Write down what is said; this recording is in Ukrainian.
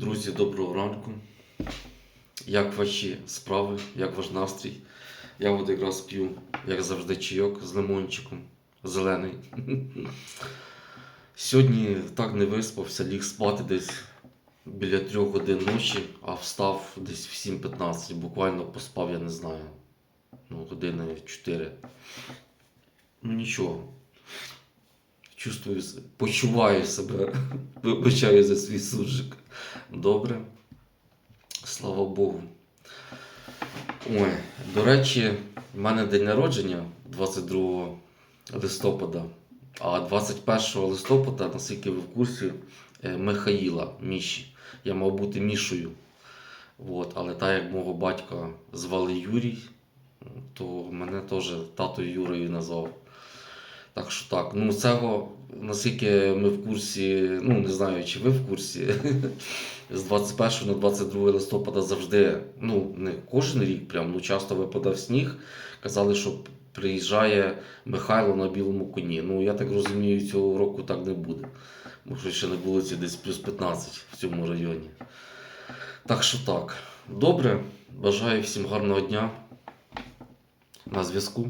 Друзі, доброго ранку. Як ваші справи, як ваш настрій? Я от якраз п'ю, як завжди, чайок з лимончиком, зелений. Сьогодні так не виспався, ліг спати десь біля трьох годин ночі, а встав десь в 7.15. Буквально поспав, я не знаю. Ну, години 4. Ну нічого. Чувствую, почуваю себе, вибачаю за свій суржик. Добре. Слава Богу. Ой, до речі, в мене день народження 22 листопада, а 21 листопада, наскільки ви в курсі, е, Михаїла Міші. Я мав бути Мішою. От, але так як мого батька звали Юрій, то мене теж тато Юрою назвав. Так що так, ну цього, наскільки ми в курсі, ну не знаю, чи ви в курсі, з 21 на 22 листопада завжди, ну не кожен рік, прям, ну часто випадав сніг. Казали, що приїжджає Михайло на білому коні. Ну я так розумію, цього року так не буде. Бо що ще на вулиці десь плюс 15 в цьому районі. Так що так. Добре, бажаю всім гарного дня. На зв'язку.